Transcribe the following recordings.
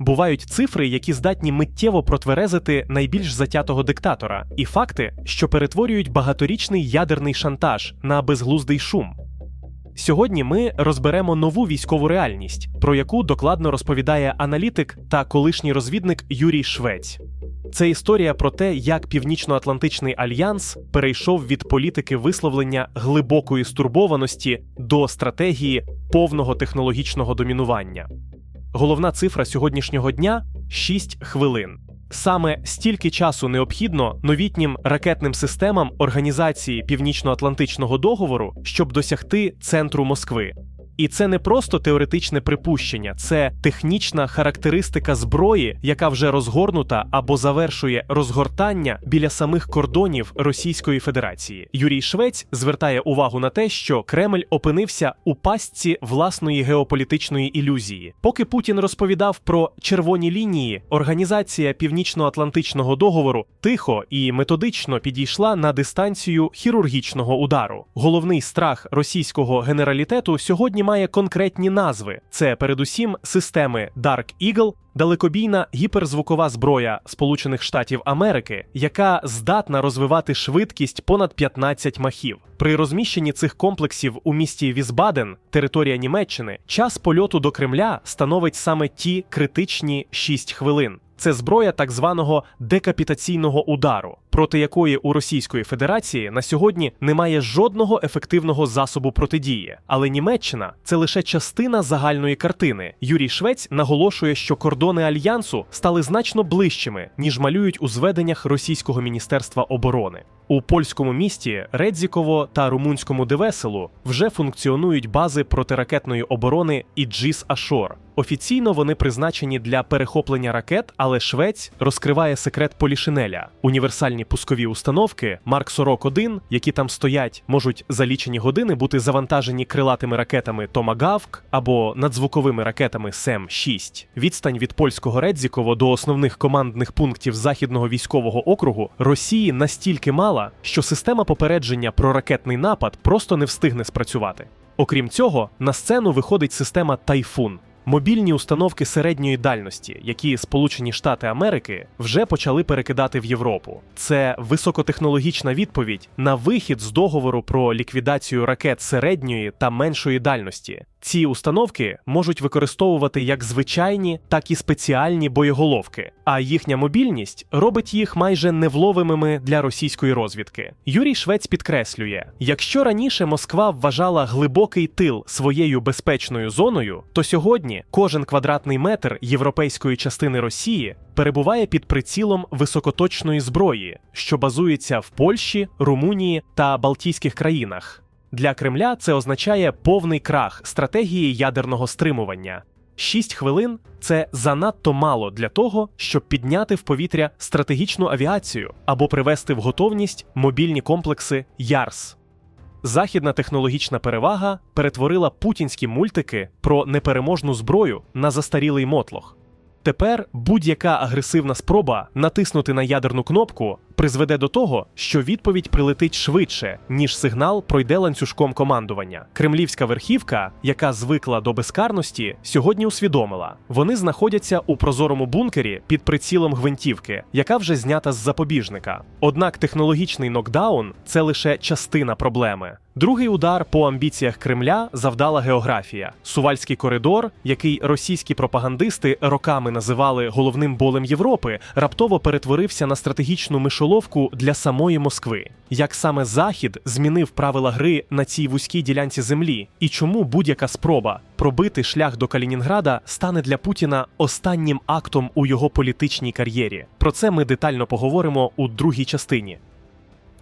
Бувають цифри, які здатні миттєво протверезити найбільш затятого диктатора, і факти, що перетворюють багаторічний ядерний шантаж на безглуздий шум. Сьогодні ми розберемо нову військову реальність, про яку докладно розповідає аналітик та колишній розвідник Юрій Швець. Це історія про те, як Північно-Атлантичний альянс перейшов від політики висловлення глибокої стурбованості до стратегії повного технологічного домінування. Головна цифра сьогоднішнього дня 6 хвилин. Саме стільки часу необхідно новітнім ракетним системам Організації Північно-Атлантичного договору, щоб досягти центру Москви. І це не просто теоретичне припущення, це технічна характеристика зброї, яка вже розгорнута або завершує розгортання біля самих кордонів Російської Федерації. Юрій Швець звертає увагу на те, що Кремль опинився у пастці власної геополітичної ілюзії. Поки Путін розповідав про червоні лінії, організація Північно-Атлантичного договору тихо і методично підійшла на дистанцію хірургічного удару. Головний страх російського генералітету сьогодні має конкретні назви: це передусім системи Dark Eagle, далекобійна гіперзвукова зброя Сполучених Штатів Америки, яка здатна розвивати швидкість понад 15 махів. При розміщенні цих комплексів у місті Візбаден, територія Німеччини, час польоту до Кремля становить саме ті критичні 6 хвилин. Це зброя так званого декапітаційного удару, проти якої у Російської Федерації на сьогодні немає жодного ефективного засобу протидії. Але Німеччина це лише частина загальної картини. Юрій Швець наголошує, що кордони альянсу стали значно ближчими, ніж малюють у зведеннях Російського міністерства оборони. У польському місті Редзіково та румунському Девеселу вже функціонують бази протиракетної оборони Іджіс Ашор. Офіційно вони призначені для перехоплення ракет, але Швець розкриває секрет Полішинеля. Універсальні пускові установки Марк 41, які там стоять, можуть за лічені години бути завантажені крилатими ракетами Томагавк або надзвуковими ракетами Сем 6 Відстань від польського Редзіково до основних командних пунктів західного військового округу Росії настільки мала, що система попередження про ракетний напад просто не встигне спрацювати. Окрім цього, на сцену виходить система Тайфун. Мобільні установки середньої дальності, які Сполучені Штати Америки вже почали перекидати в Європу. Це високотехнологічна відповідь на вихід з договору про ліквідацію ракет середньої та меншої дальності. Ці установки можуть використовувати як звичайні, так і спеціальні боєголовки, а їхня мобільність робить їх майже невловимими для російської розвідки. Юрій Швець підкреслює: якщо раніше Москва вважала глибокий тил своєю безпечною зоною, то сьогодні кожен квадратний метр європейської частини Росії перебуває під прицілом високоточної зброї, що базується в Польщі, Румунії та Балтійських країнах. Для Кремля це означає повний крах стратегії ядерного стримування. Шість хвилин це занадто мало для того, щоб підняти в повітря стратегічну авіацію або привести в готовність мобільні комплекси ЯРС. Західна технологічна перевага перетворила путінські мультики про непереможну зброю на застарілий мотлох. Тепер будь-яка агресивна спроба натиснути на ядерну кнопку призведе до того, що відповідь прилетить швидше, ніж сигнал пройде ланцюжком командування. Кремлівська верхівка, яка звикла до безкарності, сьогодні усвідомила, вони знаходяться у прозорому бункері під прицілом гвинтівки, яка вже знята з запобіжника. Однак технологічний нокдаун це лише частина проблеми. Другий удар по амбіціях Кремля завдала географія. Сувальський коридор, який російські пропагандисти роками називали головним болем Європи, раптово перетворився на стратегічну мишоловку для самої Москви. Як саме Захід змінив правила гри на цій вузькій ділянці землі, і чому будь-яка спроба пробити шлях до Калінінграда стане для Путіна останнім актом у його політичній кар'єрі? Про це ми детально поговоримо у другій частині.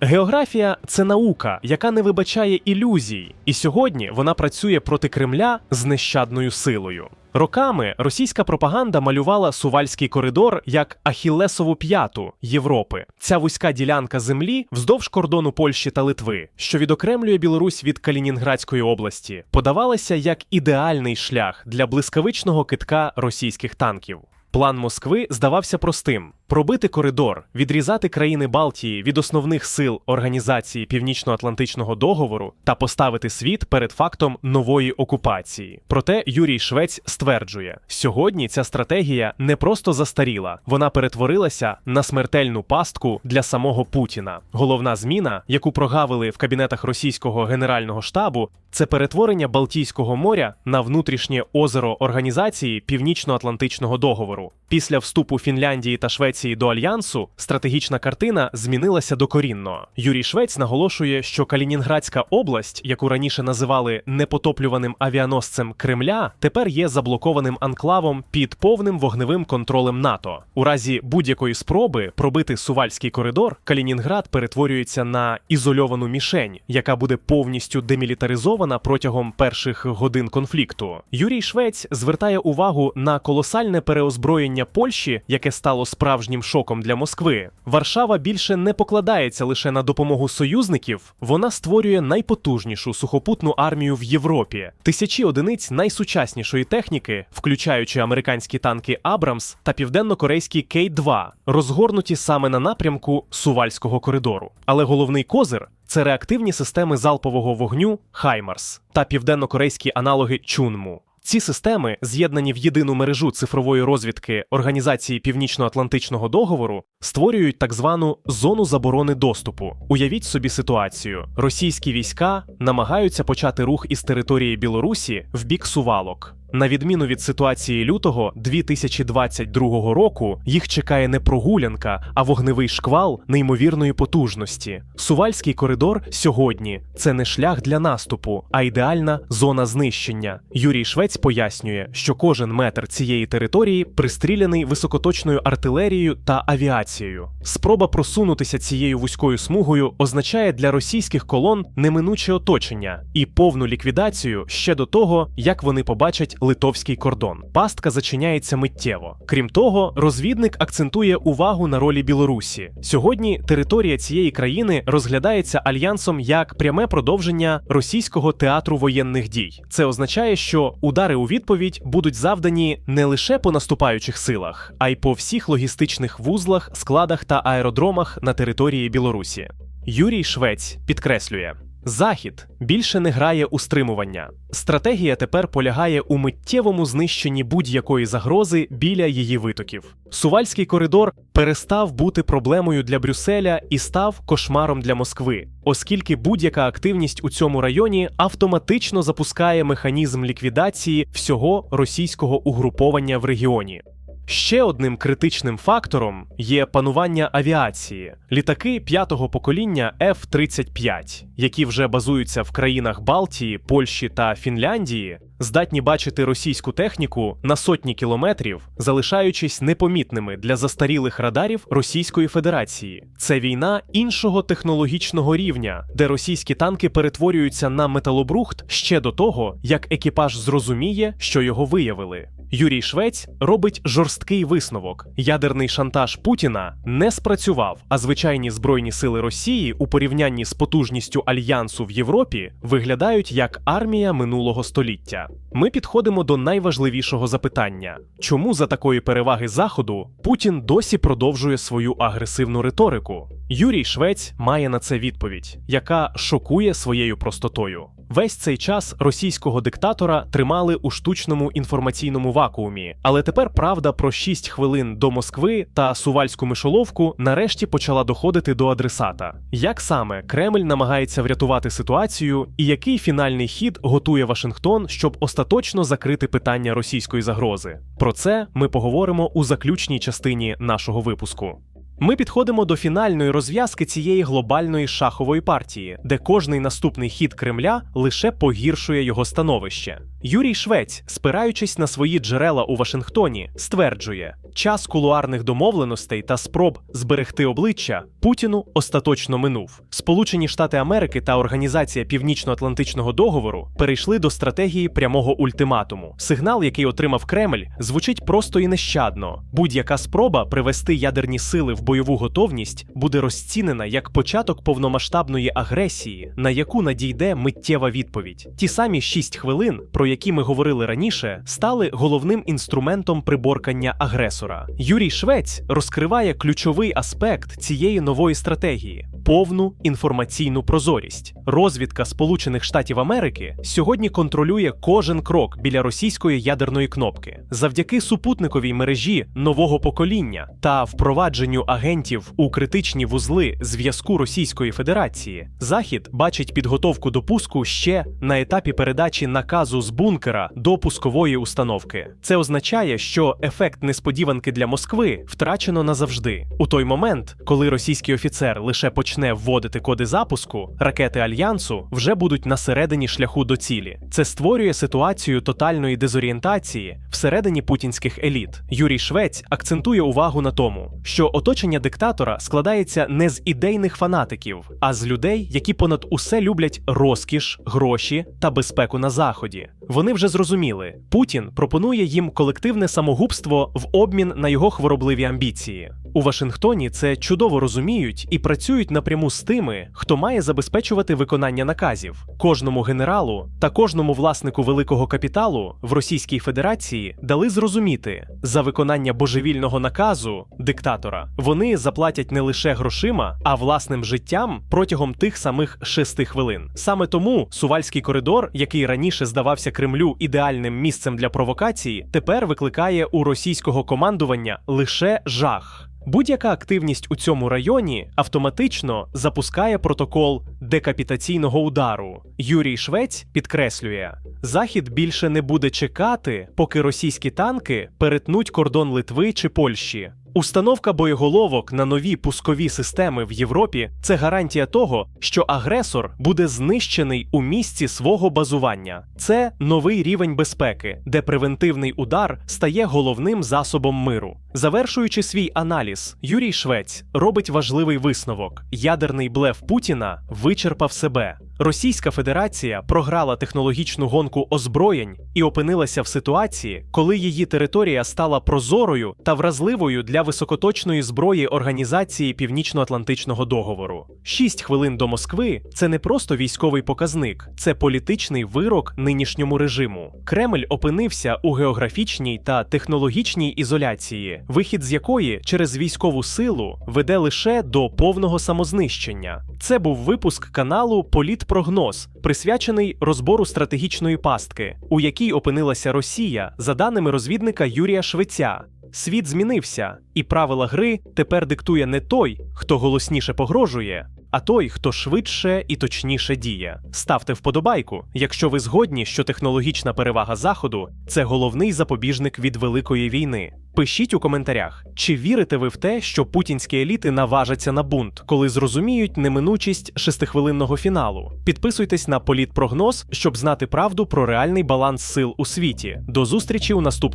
Географія це наука, яка не вибачає ілюзій, і сьогодні вона працює проти Кремля з нещадною силою. Роками російська пропаганда малювала Сувальський коридор як Ахіллесову п'яту Європи. Ця вузька ділянка землі вздовж кордону Польщі та Литви, що відокремлює Білорусь від Калінінградської області, подавалася як ідеальний шлях для блискавичного китка російських танків. План Москви здавався простим: Пробити коридор, відрізати країни Балтії від основних сил Організації Північно-Атлантичного договору та поставити світ перед фактом нової окупації. Проте Юрій Швець стверджує, сьогодні ця стратегія не просто застаріла, вона перетворилася на смертельну пастку для самого Путіна. Головна зміна, яку прогавили в кабінетах російського генерального штабу, це перетворення Балтійського моря на внутрішнє озеро організації Північно-Атлантичного договору. Після вступу Фінляндії та Швеції до альянсу стратегічна картина змінилася докорінно. Юрій Швець наголошує, що Калінінградська область, яку раніше називали непотоплюваним авіаносцем Кремля, тепер є заблокованим анклавом під повним вогневим контролем НАТО. У разі будь-якої спроби пробити сувальський коридор, Калінінград перетворюється на ізольовану мішень, яка буде повністю демілітаризована протягом перших годин конфлікту. Юрій Швець звертає увагу на колосальне переозброєння Польщі, яке стало справжнім шоком для Москви. Варшава більше не покладається лише на допомогу союзників, вона створює найпотужнішу сухопутну армію в Європі, тисячі одиниць найсучаснішої техніки, включаючи американські танки Абрамс та південно-корейські Кей-2, розгорнуті саме на напрямку Сувальського коридору. Але головний козир це реактивні системи залпового вогню Хаймарс та південно-корейські аналоги Чунму. Ці системи, з'єднані в єдину мережу цифрової розвідки Організації Північно-Атлантичного договору, створюють так звану зону заборони доступу. Уявіть собі ситуацію: російські війська намагаються почати рух із території Білорусі в бік Сувалок. На відміну від ситуації лютого 2022 року, їх чекає не прогулянка, а вогневий шквал неймовірної потужності. Сувальський коридор сьогодні це не шлях для наступу, а ідеальна зона знищення. Юрій Швець пояснює, що кожен метр цієї території пристріляний високоточною артилерією та авіацією. Спроба просунутися цією вузькою смугою означає для російських колон неминуче оточення і повну ліквідацію ще до того, як вони побачать литовський кордон. Пастка зачиняється миттєво. Крім того, розвідник акцентує увагу на ролі Білорусі. Сьогодні територія цієї країни розглядається альянсом як пряме продовження російського театру воєнних дій. Це означає, що удари у відповідь будуть завдані не лише по наступаючих силах, а й по всіх логістичних вузлах, складах та аеродромах на території Білорусі. Юрій Швець підкреслює. Захід більше не грає у стримування. Стратегія тепер полягає у миттєвому знищенні будь-якої загрози біля її витоків. Сувальський коридор перестав бути проблемою для Брюсселя і став кошмаром для Москви, оскільки будь-яка активність у цьому районі автоматично запускає механізм ліквідації всього російського угруповання в регіоні. Ще одним критичним фактором є панування авіації. Літаки п'ятого покоління F-35, які вже базуються в країнах Балтії, Польщі та Фінляндії, здатні бачити російську техніку на сотні кілометрів, залишаючись непомітними для застарілих радарів Російської Федерації. Це війна іншого технологічного рівня, де російські танки перетворюються на металобрухт ще до того, як екіпаж зрозуміє, що його виявили. Юрій Швець робить жорсткий висновок: ядерний шантаж Путіна не спрацював, а звичайні збройні сили Росії у порівнянні з потужністю альянсу в Європі виглядають як армія минулого століття. Ми підходимо до найважливішого запитання: чому за такої переваги Заходу Путін досі продовжує свою агресивну риторику? Юрій Швець має на це відповідь, яка шокує своєю простотою. Весь цей час російського диктатора тримали у штучному інформаційному вакуумі, але тепер правда про 6 хвилин до Москви та сувальську мишоловку нарешті почала доходити до адресата. Як саме Кремль намагається врятувати ситуацію, і який фінальний хід готує Вашингтон, щоб остаточно закрити питання російської загрози? Про це ми поговоримо у заключній частині нашого випуску. Ми підходимо до фінальної розв'язки цієї глобальної шахової партії, де кожний наступний хід Кремля лише погіршує його становище. Юрій Швець, спираючись на свої джерела у Вашингтоні, стверджує, час кулуарних домовленостей та спроб зберегти обличчя Путіну остаточно минув. Сполучені Штати Америки та Організація Північно-Атлантичного договору перейшли до стратегії прямого ультиматуму. Сигнал, який отримав Кремль, звучить просто і нещадно. Будь-яка спроба привести ядерні сили в бойову готовність буде розцінена як початок повномасштабної агресії, на яку надійде миттєва відповідь. Ті самі 6 хвилин, про які ми говорили раніше, стали головним інструментом приборкання агресора. Юрій Швець розкриває ключовий аспект цієї нової стратегії повну інформаційну прозорість. Розвідка Сполучених Штатів Америки сьогодні контролює кожен крок біля російської ядерної кнопки завдяки супутниковій мережі нового покоління та впровадженню агентів у критичні вузли зв'язку Російської Федерації. Захід бачить підготовку до пуску ще на етапі передачі наказу з бункера до пускової установки. Це означає, що ефект несподіванки для Москви втрачено назавжди. У той момент, коли російський офіцер лише почне вводити коди запуску, ракети альянсу вже будуть на середині шляху до цілі. Це створює ситуацію тотальної дезорієнтації всередині путінських еліт. Юрій Швець акцентує увагу на тому, що оточення диктатора складається не з ідейних фанатиків, а з людей, які понад усе люблять розкіш, гроші та безпеку на заході. Вони вже зрозуміли, Путін пропонує їм колективне самогубство в обмін на його хворобливі амбіції. У Вашингтоні це чудово розуміють і працюють напряму з тими, хто має забезпечувати виконання наказів. Кожному генералу та кожному власнику великого капіталу в Російській Федерації дали зрозуміти за виконання божевільного наказу диктатора. Вони заплатять не лише грошима, а власним життям протягом тих самих шести хвилин. Саме тому Сувальський коридор, який раніше здавався Кремлю ідеальним місцем для провокації, тепер викликає у російського командування лише жах. Будь-яка активність у цьому районі автоматично запускає протокол декапітаційного удару. Юрій Швець підкреслює: Захід більше не буде чекати, поки російські танки перетнуть кордон Литви чи Польщі. Установка боєголовок на нові пускові системи в Європі це гарантія того, що агресор буде знищений у місці свого базування. Це новий рівень безпеки, де превентивний удар стає головним засобом миру. Завершуючи свій аналіз, Юрій Швець робить важливий висновок: ядерний блеф Путіна вичерпав себе. Російська Федерація програла технологічну гонку озброєнь і опинилася в ситуації, коли її територія стала прозорою та вразливою для високоточної зброї Організації Північно-Атлантичного договору. Шість хвилин до Москви це не просто військовий показник, це політичний вирок нинішньому режиму. Кремль опинився у географічній та технологічній ізоляції, вихід з якої через військову силу веде лише до повного самознищення. Це був випуск каналу Політпрогноз, присвячений розбору стратегічної пастки, у якій опинилася Росія, за даними розвідника Юрія Швеця. Світ змінився, і правила гри тепер диктує не той, хто голосніше погрожує, а той, хто швидше і точніше діє. Ставте вподобайку, якщо ви згодні, що технологічна перевага Заходу це головний запобіжник від великої війни. Пишіть у коментарях, чи вірите ви в те, що путінські еліти наважаться на бунт, коли зрозуміють неминучість шестихвилинного фіналу. Підписуйтесь на політпрогноз, щоб знати правду про реальний баланс сил у світі. До зустрічі у наступних